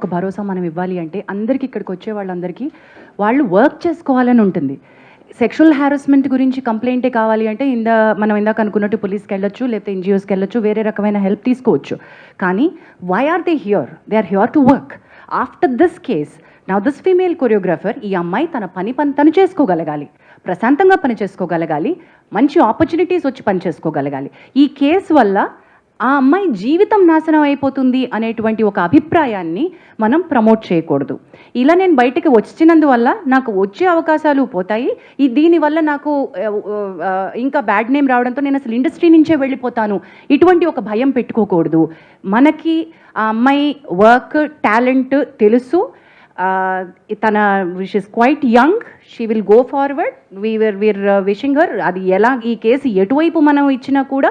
ఒక భరోసా మనం ఇవ్వాలి అంటే అందరికీ ఇక్కడికి వచ్చే వాళ్ళందరికీ వాళ్ళు వర్క్ చేసుకోవాలని ఉంటుంది. సెక్షువల్ హారాస్మెంట్ గురించి కంప్లైంటే కావాలి అంటే ఇందా మనం ఇందాక అనుకున్నట్టు పోలీస్కి వెళ్ళొచ్చు లేకపోతే ఎన్జిఓస్కి వెళ్ళొచ్చు వేరే రకమైన హెల్ప్ తీసుకోవచ్చు. కానీ why are they here they are here to work after this case నా దిస్ ఫీమేల్ కొరియోగ్రాఫర్ ఈ అమ్మాయి తన పని పని తను చేసుకోగలగాలి. ప్రశాంతంగా పని చేసుకోగలగాలి. మంచి ఆపర్చునిటీస్ వచ్చి పని చేసుకోగలగాలి. ఈ కేసు వల్ల ఆ అమ్మాయి జీవితం నాశనం అయిపోతుంది అనేటువంటి ఒక అభిప్రాయాన్ని మనం ప్రమోట్ చేయకూడదు. ఇలా నేను బయటికి వచ్చినందువల్ల నాకు వచ్చే అవకాశాలు పోతాయి. ఈ దీనివల్ల నాకు ఇంకా బ్యాడ్ నేమ్ రావడంతో నేను అసలు ఇండస్ట్రీ నుంచే వెళ్ళిపోతాను. ఇటువంటి ఒక భయం పెట్టుకోకూడదు. మనకి ఆ అమ్మాయి వర్క్ టాలెంట్ తెలుసు. తన wish is quite young she will go forward we are we're wishing her అది ఎలా ఈ కేసు ఎటువైపు మనం ఇచ్చినా కూడా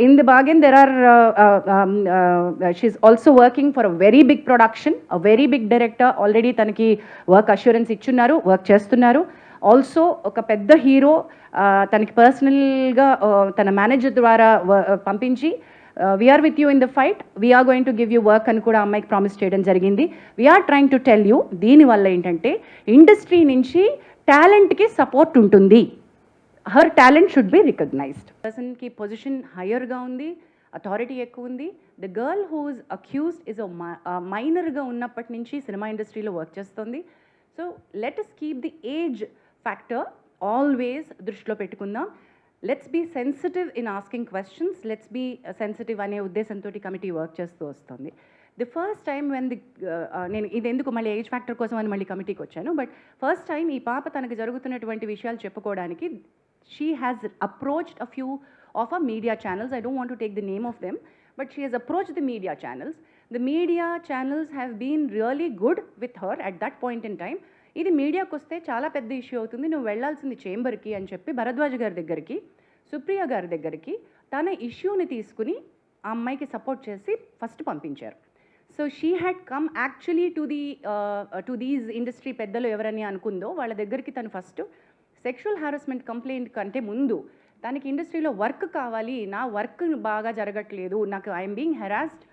in the bargain there are uh, uh, um, uh, uh, she's also working for a very big production a very big director. Already తనకి work assurance ఇచ్చున్నారు work చేస్తున్నారు. ఆల్సో ఒక పెద్ద హీరో తనకి పర్సనల్గా తన మేనేజర్ ద్వారా వ- పంపించి we are with you in the fight we are going to give you work అని కూడా అమ్మాయికి ప్రామిస్ చేయడం జరిగింది. We are trying to tell you దీనివల్ల ఏంటంటే ఇండస్ట్రీ నుంచి టాలెంట్కి సపోర్ట్ ఉంటుంది. Her talent should be recognised పర్సన్కి పొజిషన్ హయ్యర్గా ఉంది అథారిటీ ఎక్కువ ఉంది the girl whose accused is మైనర్గా ఉన్నప్పటి నుంచి సినిమా ఇండస్ట్రీలో వర్క్ చేస్తుంది so let us keep the age factor always దృష్టిలో పెట్టుకుందాం let's be sensitive in asking questions let's be sensitive అనే ఉద్దేశంతో కమిటీ వర్క్ చేస్తూ వస్తుంది the first time when the నేను ఇది ఎందుకు మళ్ళీ ఏజ్ ఫ్యాక్టర్ కోసం అని మళ్ళీ కమిటీకి వచ్చాను. బట్ ఫస్ట్ టైం ఈ పాప తనకు జరుగుతున్నటువంటి విషయాలు చెప్పుకోవడానికి she has approached a few of our media channels I don't want to take the name of them, but she has approached the media channels The media channels have been really good with her at that point in time ఇది మీడియాకు వస్తే చాలా పెద్ద issue అవుతుంది. నువ్వు వెళ్ళాల్సింది చేంబర్కి అని చెప్పి భరద్వాజ్ గారి దగ్గరికి సుప్రియ గారి దగ్గరికి తన ఇష్యూని తీసుకుని ఆ అమ్మాయికి సపోర్ట్ చేసి ఫస్ట్ పంపించారు. So she had come actually to the to these industry పెద్దలు ఎవరని అనుకుందో వాళ్ళ దగ్గరికి తను ఫస్ట్ సెక్షువల్ హారాస్మెంట్ కంప్లైంట్ కంటే ముందు తనకి ఇండస్ట్రీలో వర్క్ కావాలి నా వర్క్ బాగా జరగట్లేదు నాకు I'm being harassed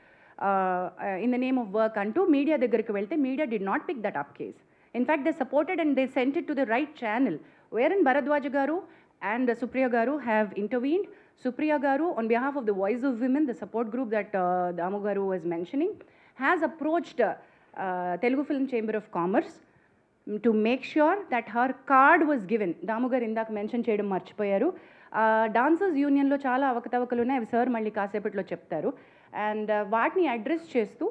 in the name of work అంటూ మీడియా దగ్గరికి వెళ్తే media did not pick that up case in fact they supported and they sent to the right channel where and Bharadwaj garu and Supriya garu have intervened Supriya garu on behalf of the voice of women the support group that Damu garu was mentioning has approached Telugu film chamber of commerce to make sure that her card was given Damu garu ఇందాక mention చేయడం మర్చిపోయారు. Dancers యూనియన్లో చాలా అవకతవకలు ఉన్నాయి. అవి sir మళ్ళీ కాసేపట్లో చెప్తారు. అండ్ uh, వాటిని అడ్రస్ చేస్తూ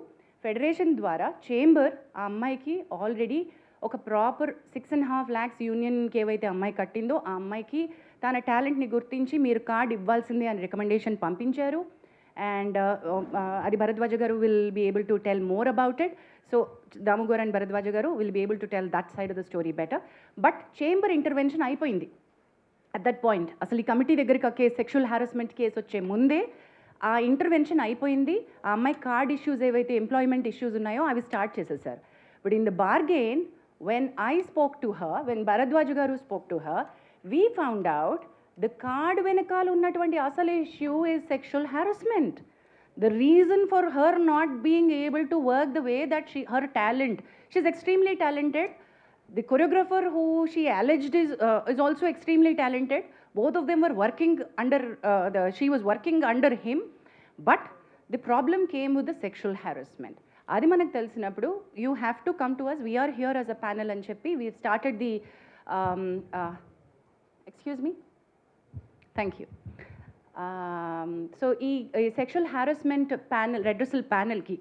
ఫెడరేషన్ ద్వారా చేంబర్ ఆ అమ్మాయికి ఆల్రెడీ ఒక proper six and half lakhs యూనియన్కి ఏవైతే అమ్మాయి కట్టిందో ఆ అమ్మాయికి తన టాలెంట్ని గుర్తించి మీరు కార్డ్ ఇవ్వాల్సిందే అని రికమెండేషన్ పంపించారు. అండ్ అది Bharadwaja garu will be able to tell more about it so Damu garu and Bharadwaja garu will be able to tell that side of the story better but chamber intervention అయిపోయింది. At that point అసలు ఈ committee దగ్గరికి case sexual harassment case వచ్చే ముందే ఆ intervention అయిపోయింది. ఆ అమ్మాయి కార్డ్ ఇష్యూస్ ఏవైతే ఎంప్లాయ్మెంట్ ఇష్యూస్ ఉన్నాయో అవి స్టార్ట్ చేసేసారు. But in the bargain when I spoke to her when Bharadwaj garu spoke to her we found out the card వెనకాల ఉన్నటువంటి అసలు issue is sexual harassment the reason for her not being able to work the way that she her talent she's extremely talented the choreographer who she alleged is uh, is also extremely talented both of them were working under uh, the she was working under him but the problem came with the sexual harassment అది మనకు తెలిసినప్పుడు you have to come to us we are here as a panel అని చెప్పి we started the excuse me Thank you. Um, so, ee, sexual harassment panel, redressal panel ki